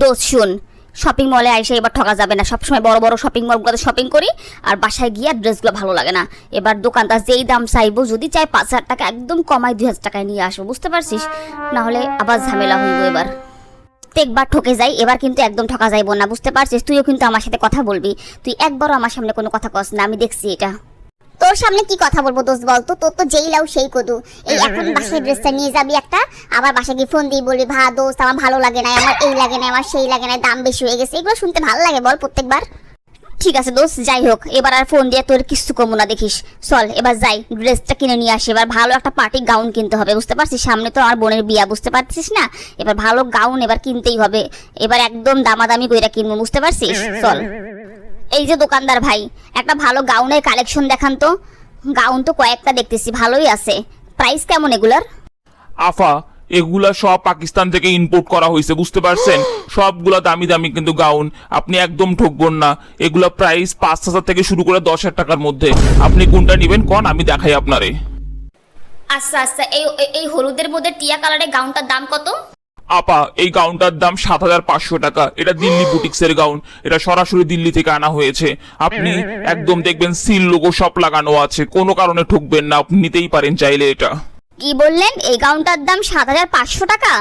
দোষ শুন শপিং মলে আইসে এবার ঠকা যাবে না। সবসময় বড় বড় শপিং মলগুলোতে শপিং করি আর বাসায় গিয়ে ড্রেসগুলো ভালো লাগে না। এবার দোকানদার যেই দাম চাইব, যদি চাই পাঁচ হাজার টাকা একদম কমাই দুই হাজার টাকায় নিয়ে আসব। বুঝতে পারছিস? না হলে আবার ঝামেলা হইব এবার। প্রত্যেকবার ঠকে যাই, এবার কিন্তু একদম ঠকা যাইবো না। বুঝতে পারছিস? তুইও কিন্তু আমার সাথে কথা বলবি। তুই একবারও আমার সামনে কোনো কথা কস না। আমি দেখছি এটা। তোর সামনে কি কথা বলব দোস্ত বলতো তোর তো যেই লাও সেই কদু। এই এখন বাসায় ড্রেসটা নিয়ে যাবি একটা আবার বাসায় গিয়ে ফোন দিয়ে বলবি ভা দোস্ত আমার ভালো লাগে না আমার এই লাগে না আমার সেই লাগে না দাম বেশি হয়ে গেছে। এগুলো শুনতে ভালো লাগে বল প্রত্যেকবার। ঠিক আছে দোস্ত যাই হোক এবার আর ফোন দিয়ে তোর কিছু কমো না দেখিস। চল এবার যাই ড্রেসটা কিনে নিয়ে আসি। এবার ভালো একটা পার্টি গাউন কিনতে হবে বুঝতে পারছিস? সামনে তো আমার বোনের বিয়া বুঝতে পারছিস না? এবার ভালো গাউন এবার কিনতেই হবে। এবার একদম দামাদামি কইরা কিনবো বুঝতে পারছিস? চল। এই যে দোকানদার ভাই একটা ভালো গাউনের কালেকশন দেখান তো। গাউন তো কয়েকটা দেখতেছি ভালোই আছে। প্রাইস কেমন এগুলার? আফা এগুলা সব পাকিস্তান থেকে ইম্পোর্ট করা হয়েছে বুঝতে পারছেন? সবগুলা দামি দামি কিন্তু গাউন আপনি একদম ঠকবেন না। এগুলা প্রাইস পাঁচ হাজার থেকে শুরু করে দশ হাজার টাকার মধ্যে। আপনি কোনটা নেবেন কন আমি দেখাই আপনারে। আচ্ছা আচ্ছা এই এই- হলুদের মধ্যে টিয়া কালারের গাউনটার দাম কত? আপা, এই গাউনটার দাম সাত হাজার পাঁচশো টাকা। এটা দিল্লি বুটিক্সের গাউন এটা সরাসরি দিল্লি থেকে আনা হয়েছে। আপনি একদম দেখবেন সিল লোগো সব লাগানো আছে। কোনো কারণে ঠকবেন না। আপনি নিতেই পারেন চাইলে এটা। কি বললেন? এই গাউনটার দাম সাত হাজার পাঁচশো টাকা?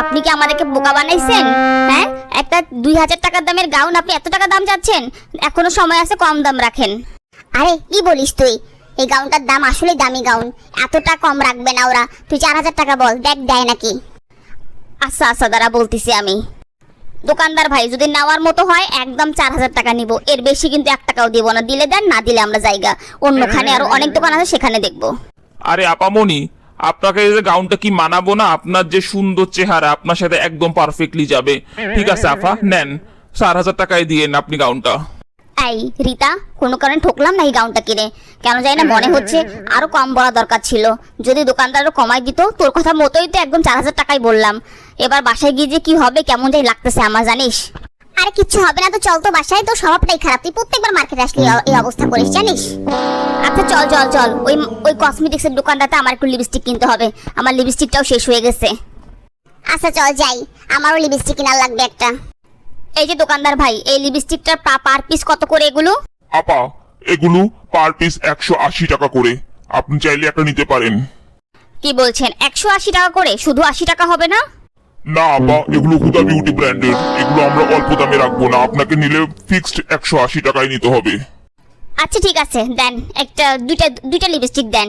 আপনি কি আমাদেরকে বোকা বানাইছেন? হ্যাঁ? একটা দুই হাজার টাকার দামের গাউন আপনি এত টাকা দাম যাচ্ছেন এখনও সময় আছে কম দাম রাখেন। আরে, কি বলিস তুই? এই গাউনটার দাম আসলে দামি গাউন এতটা কম রাখবে না ওরা। তুই চার হাজার টাকা বল। দেখ, দেয় নাকি? আচ্ছা আচ্ছা দাঁড়া, বলতেছি আমি। দোকানদার ভাই, যদি নেওয়ার মতো হয়, একদম চার হাজার টাকা নিব। এর বেশি কিন্তু এক টাকাও দিব না। দিলে দেন, না দিলে আমরা জায়গা। অন্যখানে আরও অনেক দোকান আছে, সেখানে দেখব। আরে, আপামনি, আপনাকে যে গাউনটা কি মানাবো না? আপনার যে সুন্দর চেহারা, আপনার সাথে একদম পারফেক্টলি যাবে। ঠিক আছে আপা নেন। চার হাজার টাকায় দিয়েন আপনি গাউনটা। এই রিতা কোনো কারণে ঠকলাম না এই গাউনটা কিনে। কেন জানি না মনে হচ্ছে আরও কম বলা দরকার ছিল। যদি দোকানদার আরও কমাই দিত তোর কথা মতোই তো একদম চার হাজার টাকাই বললাম। এবার বাসায় গিয়ে যে কি হবে কেমন যাই লাগতেছে আমার জানিস? আরে কিচ্ছু হবে না তো চল তো বাসায় তো স্বভাবটাই খারাপ। তুই প্রত্যেকবার মার্কেটে আসলে এই অবস্থা করিস জানিস? আচ্ছা চল চল চল। ওই ওই কসমেটিক্সের দোকানটাতে আমার একটু লিপস্টিক কিনতে হবে। আমার লিপস্টিকটাও শেষ হয়ে গেছে। আচ্ছা চল যাই। আমারও লিপস্টিক কেনার লাগবে একটা। এই যে দোকানদার ভাই এই লিপস্টিকটার পার পিস কত করে এগুলো? আপা এগুলো পার পিস একশো আশি টাকা করে। আপনি চাইলে একটা নিতে পারেন। কি বলছেন? একশো আশি টাকা করে? শুধু আশি টাকা হবে না? না আপা এগুলো হুদা বিউটি ব্র্যান্ডের এগুলো আমরা অল্প দামে রাখব না। আপনাকে নিলে ফিক্সড একশো আশি টাকায় নিতে হবে। আচ্ছা ঠিক আছে দেন। একটা দুইটা দুইটা লিপস্টিক দেন।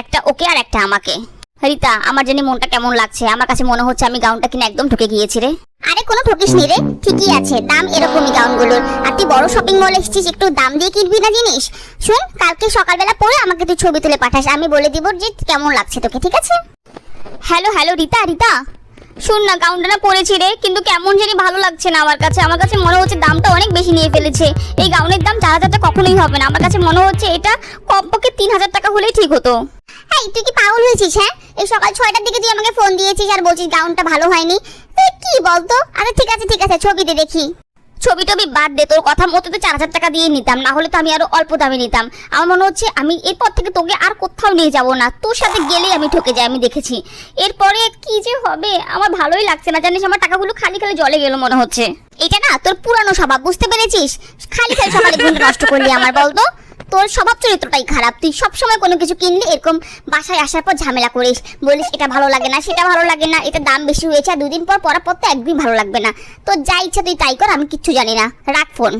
একটা ওকে আর একটা আমাকে। রিতা, আমার জানি মনটা কেমন লাগছে। আমার কাছে মনে হচ্ছে আমি গাউনটা কিনে একদম ঠকে গিয়েছি রে। আরে, কোনো ঠকিস নি রে। ঠিকই আছে, দাম এরকমই গাউনগুলোর আর তুই বড় শপিং মলে এসেছিস, একটু দাম দিয়ে কিনবি না জিনিস? শুন, কালকে সকালবেলা পরে আমাকে তুই ছবি তুলে পাঠাস, আমি বলে দিব যে কেমন লাগছে তোকে, ঠিক আছে? Hello hello, Rita Rita. শুন না গাউনটা না পরেছি রে, কিন্তু কেমন জানি ভালো লাগছে না আমার কাছে। আমার কাছে মনে হচ্ছে দামটা অনেক বেশি নিয়ে ফেলেছে। এই গাউনের দাম চার হাজার টাকা কখনোই হবে না। আমার কাছে মনে হচ্ছে এটা কমপক্ষে তিন হাজার টাকা হলেই ঠিক হতো। এই তুই কি পাগল হয়েছিস হ্যাঁ? এই সকাল ছয়টার দিকে তুই আমাকে ফোন দিয়েছিস আর বলছিস গাউনটা ভালো হয়নি। তুই কি বলতো? আরে ঠিক আছে ঠিক আছে, ছবিতে দেখি। ছবি টবি বাদ দে, তোর কথা মতো তো চার হাজার টাকা দিয়ে নিতাম, না হলে তো আমি আরও অল্প দামে নিতাম। আমার মনে হচ্ছে আমি এরপর থেকে তোকে আর কোথাও নিয়ে যাব না। তোর সাথে গেলেই আমি ঠকে যাই, আমি দেখেছি। এরপরে কি যে হবে, আমার ভালোই লাগছে না, জানিস আমার টাকাগুলো খালি খালি জলে গেল মনে হচ্ছে। এটা না তোর পুরানো স্বভাব, বুঝতে পেরেছিস? খালি খালি সকালে নষ্ট করলি আমার, বলতো। তোর স্বভাব চরিত্রটাই খারাপ। তুই সবসময় কোনো কিছু কিনলে এরকম বাসায় আসার পর ঝামেলা করিস। বলিস এটা ভালো লাগে না সেটা ভালো লাগে না এটা দাম বেশি হয়েছে আর দুদিন পর পর তো একদমই ভালো লাগবে না। তোর যা ইচ্ছা তুই তাই কর আমি কিচ্ছু জানি না। রাখ ফোন।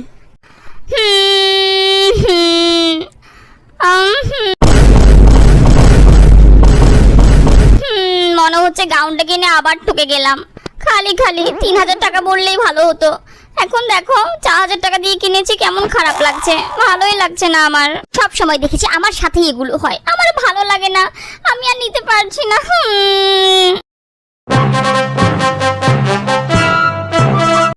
হুম, মনে হচ্ছে গাউনটা কিনে আবার ঠকে গেলাম। খালি খালি তিন হাজার টাকা বললেই ভালো হতো। এখন দেখো, চার হাজার টাকা দিয়ে কিনেছি, কেমন খারাপ লাগছে। ভালোই লাগছে না আমার। সব সময় দেখেছি আমার সাথে এগুলো হয়। আমার ভালো লাগে না। আমি আর নিতে পারছি না।